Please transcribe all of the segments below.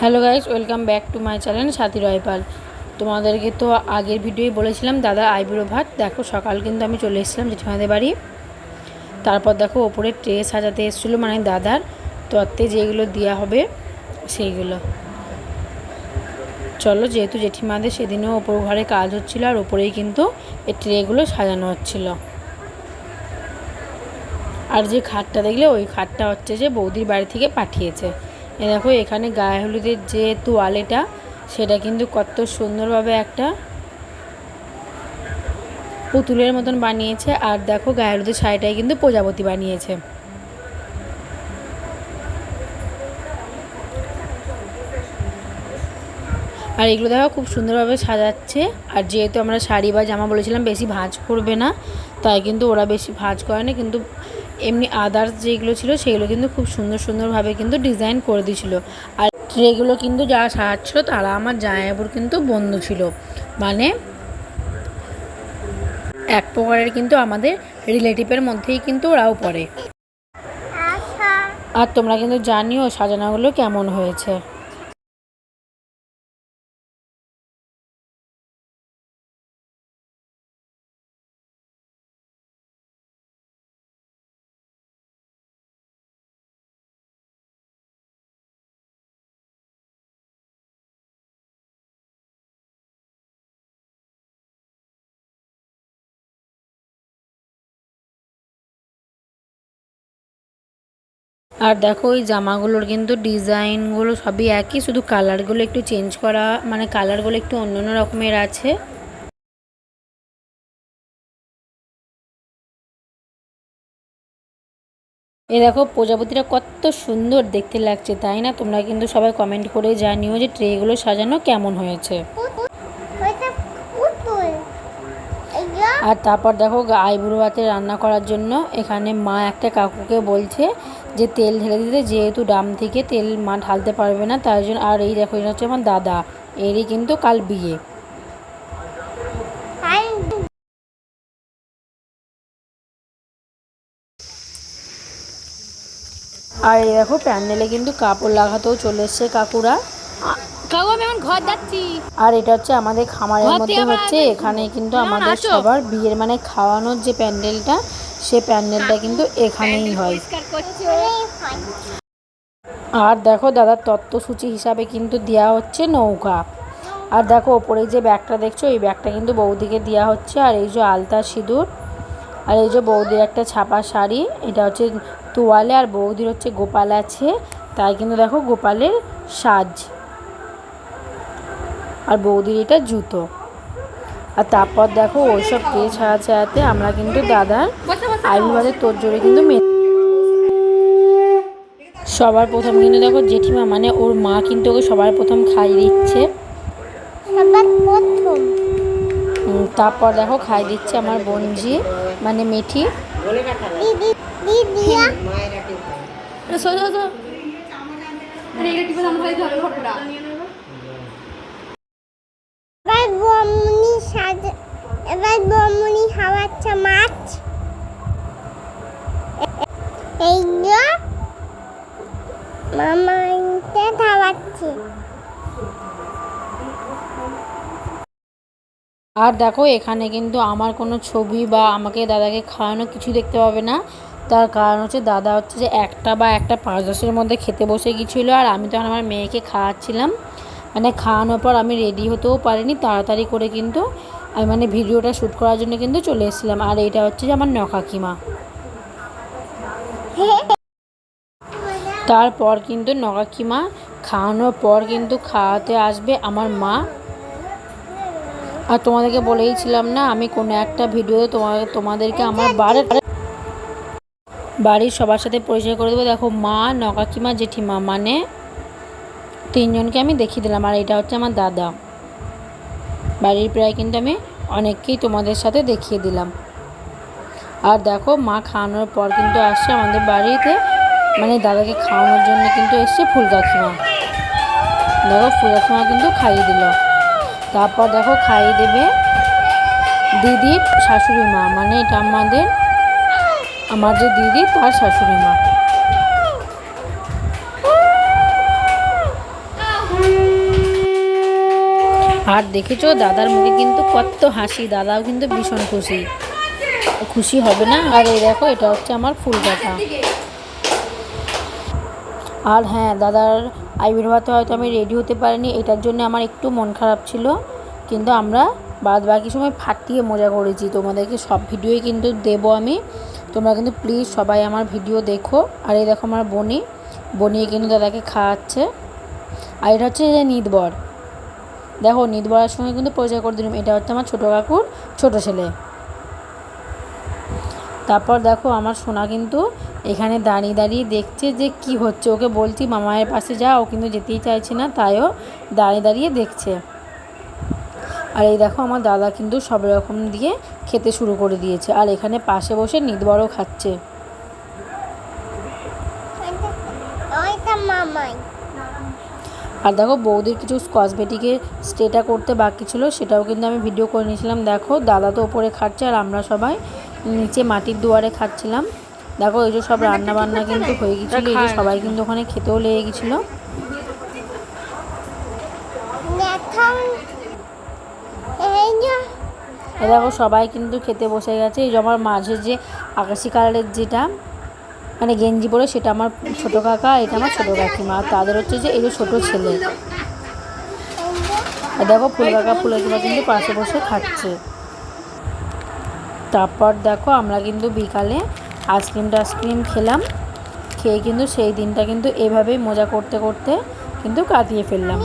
Hello guys, welcome back to my channel Sathi Roypal. তোমাদেরকে তো আগের ভিডিওই বলেছিলাম, দাদা আইব্রো ভাত। দেখো, সকাল কিন্তু আমি চলে এসেছিলাম জেঠিমাদের বাড়ি। তারপর দেখো, ওপরে ট্রে সাজাতে এসেছিল মানে দাদার। তত্ত্বে যেগুলো দেওয়া হবে, সেইগুলো। চলো, যেহেতু জেঠিমাদের সেদিনও ওপর ঘরে কাজ হচ্ছিল, আর ওপরেই কিন্তু এই ট্রেগুলো সাজানো হচ্ছিল। আর যে খাটটা দেখলে, ওই খাটটা হচ্ছে যে বৌদির বাড়ি থেকে পাঠিয়েছে। দেখো, এখানে গায়ে হলুদের যে তোয়ালেটা সেটা কিন্তু কত সুন্দরভাবে একটা পুতুলের মতন বানিয়েছে। আর দেখো, গায়ে হলুদের শাড়িটাই কিন্তু প্রজাপতি বানিয়েছে। আর এগুলো দেখো, খুব সুন্দরভাবে সাজাচ্ছে। আর যেহেতু আমরা শাড়ি বা জামা বলেছিলাম, বেশি ভাঁজ করবে না, তাই কিন্তু ওরা বেশি ভাঁজ করে না। কিন্তু এমনি আদার্স যেগুলো ছিল সেগুলো কিন্তু খুব সুন্দর সুন্দরভাবে কিন্তু ডিজাইন করে দিয়েছিল। আর ট্রেগুলো কিন্তু যারা সাজাচ্ছিল তারা আমার জামাইবাবুর কিন্তু বন্ধু ছিল। মানে এক প্রকারের কিন্তু আমাদের রিলেটিভের মধ্যেই কিন্তু ওরাও পড়ে। আর তোমরা কিন্তু জানিও সাজানোগুলো কেমন হয়েছে। আর দেখো ওই জামাগুলোর কিন্তু ডিজাইনগুলো সবই একই, শুধু কালারগুলো একটু চেঞ্জ করা মানে কালারগুলো একটু অন্য অন্য রকমের আছে। এ দেখো, প্রজাপতিটা কত সুন্দর দেখতে লাগছে, তাই না? তোমরা কিন্তু সবাই কমেন্ট করে জানিও যে ট্রেগুলো সাজানো কেমন হয়েছে। আর তারপর দেখো, আইবুড়ো রান্না করার জন্য এখানে মা একটা কাকুকে বলছে যে তেল ঢেলে দিতে যেহেতু ডাম থেকে তেল মা ঢালতে পারবে না তাই জন্য আর এই দেখো এটা হচ্ছে আমার দাদা। এরই কিন্তু কাল বিয়ে। আর এই দেখো প্যান্ডেলে কিন্তু কাপড় লাগাতেও চলে এসছে কাকুরা। কাকু আমি এখন ঘর যাচ্ছি। আর এটা হচ্ছে আমাদের খামারের মধ্যে হচ্ছে এখানে কিন্তু আমাদের সবার বিয়ের মানে খাওয়ানোর যে প্যান্ডেলটা সে প্যান্ডেলটা কিন্তু এখানেই হয়। আর দেখো দাদার তত্ত্বসূচি হিসাবে কিন্তু দেওয়া হচ্ছে নৌকা। আর দেখো ওপরে যে ব্যাগটা দেখছ এই ব্যাগটা কিন্তু বৌদিকে দেওয়া হচ্ছে। আর এই যে আলতা সিঁদুর আর এই যে বৌদির একটা ছাপা শাড়ি এটা হচ্ছে তোয়ালে আর বৌদির হচ্ছে গোপাল আছে। তাই কিন্তু দেখো গোপালের সাজ। আর বৌদির এটা জুতো। আর তারপর দেখো ওইসব কে ছাড়া ছাড়াতে আমরা কিন্তু দাদার আয়ুর্বেদের তোর জোরে কিন্তু সবার প্রথম কিন্তু দেখো জেঠিমা মানে ওর মা কিন্তু ওকে সবার প্রথম খাইয়ে দিচ্ছে। তারপর দেখো খাই দিচ্ছে আমার বঞ্জি মানে মেঠি। এবার বমনি খাওয়াচ্ছে মাছ। খাওয়াচ্ছে। আর দেখো এখানে কিন্তু আমার কোনো ছবি বা আমাকে দাদাকে খাওয়ানো কিছু দেখতে পাবে না। তার কারণ হচ্ছে দাদা হচ্ছে যে একটা বা একটা পাঁচ দশের মধ্যে খেতে বসে গিয়েছিল আর আমি তখন আমার মেয়েকে খাওয়াচ্ছিলাম। মানে খাওয়ানোর পর আমি রেডি হতেও পারিনি তাড়াতাড়ি করে কিন্তু আমি মানে ভিডিওটা শ্যুট করার জন্য কিন্তু চলে এসেছিলাম। আর এটা হচ্ছে যে আমার নকাকিমা। তারপর কিন্তু নকাকিমা খাওয়ানোর পর কিন্তু খাওয়াতে আসবে আমার মা। আর তোমাদেরকে বলেইছিলাম না, আমি কোনো একটা ভিডিওতে তোমাদের, তোমাদেরকে আমার বাড়ির বাড়ির সবার সাথে পরিচয় করে দেবো। দেখো, মা নকাকিমা জেঠিমা মানে তিনজনকে আমি দেখিয়ে দিলাম, আর এটা হচ্ছে আমার দাদা। বাড়ির প্রায় কিন্তু আমি অনেককেই তোমাদের সাথে দেখিয়ে দিলাম। আর দেখো, মা খাওয়ানোর পর কিন্তু আসছে আমাদের বাড়িতে। মানে দাদাকে খাওয়ানোর জন্য কিন্তু এসছে ফুল কাকিমা দেখো, ফুল কাকিমা কিন্তু খাইয়ে দিল। তারপর দেখো, খাইয়ে দেবে দিদির শাশুড়ি মা। মানে এটা আমাদের, আমার যে দিদি, তার শাশুড়ি মা। আর দেখেছ, দাদার মুখে কিন্তু কত হাসি। দাদাও কিন্তু ভীষণ খুশি। খুশি হবে না? আর এই দেখো, এটা হচ্ছে আমার ফুল কাটা আর হ্যাঁ দাদার আবির্ভাতে হয়তো আমি রেডি হতে পারিনি, এটার জন্য আমার একটু মন খারাপ ছিল। কিন্তু আমরা বাদ বাকি সময় ফাটিয়ে মজা করেছি। তোমাদেরকে সব ভিডিওই কিন্তু দেবো আমি। তোমরা কিন্তু প্লিজ সবাই আমার ভিডিও দেখো। আর এই দেখো আমার বনি। বনি কিন্তু দাদাকে খাওয়াচ্ছে। আর এটা হচ্ছে যে নিদবর দেখো নিদবরের সঙ্গে কিন্তু পরিচয় করে দিলাম। এটা হচ্ছে আমার ছোটো কাকুর ছোটো ছেলে। তারপর দেখো, আমার সোনা কিন্তু এখানে দাঁড়িয়ে দাঁড়িয়ে দেখছে যে কি হচ্ছে। ওকে বলছি মামায়ের পাশে যা ও কিন্তু যেতেই চাইছে না তাইও দাঁড়িয়ে দাঁড়িয়ে দেখছে। আর এই দেখো আমার দাদা কিন্তু সব রকম দিয়ে খেতে শুরু করে দিয়েছে। আর এখানে পাশে বসে নিদবরও খাচ্ছে। আর দেখো বৌদির কিছু কসমেটিকের স্টেটা করতে বাকি ছিল সেটাও কিন্তু আমি ভিডিও করে নিয়েছিলাম। দেখো দাদা তো ওপরে খাচ্ছে আর আমরা সবাই নিচে মাটির দুয়ারে খাচ্ছিলাম। দেখো এই যে সব রান্না বান্না কিন্তু হয়ে গেছিল এই যে সবাই কিন্তু ওখানে খেতেও লেগে গেছিল দেখো সবাই কিন্তু খেতে বসে গেছে। এই যে আমার মাঝে যে আকাশি কালারের যেটা মানে গেঞ্জি পরে সেটা আমার ছোটো কাকা এটা আমার ছোটো কাকিমা। আর তাদের হচ্ছে যে এই যে ছোটো ছেলে। আর দেখো ফুল কাকা ফুল কাকিমা কিন্তু পাশে বসে খাচ্ছে। তারপর দেখো আমরা কিন্তু বিকালে আইসক্রিম টাইসক্রিম খেলাম খেয়ে কিন্তু সেই দিনটা কিন্তু এভাবেই মজা করতে করতে কিন্তু কাটিয়ে ফেললাম।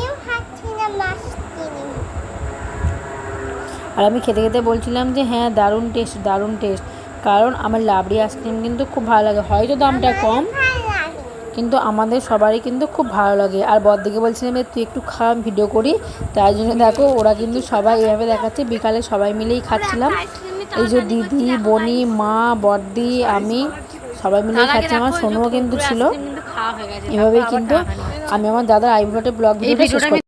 আর আমি খেতে খেতে বলছিলাম যে হ্যাঁ দারুণ টেস্ট দারুণ টেস্ট। কারণ আমার লাবড়ি আইসক্রিম কিন্তু খুব ভালো লাগে। হয়তো দামটা কম কিন্তু আমাদের সবারই কিন্তু খুব ভালো লাগে। আর বরদিকে বলছিলাম যে তুই একটু খা ভিডিও করি। তাই জন্য দেখো ওরা কিন্তু সবাই এভাবে দেখাচ্ছে। বিকালে সবাই মিলেই খাচ্ছিলাম। এই যে দিদি বনি মা বড্ডি আমি সবাই মিলে খাচ্ছি। আমার সোনুও কিন্তু ছিল। এভাবেই কিন্তু আমি আমার দাদার আইব্রোটে ব্লগ ভিডিওটা শেষ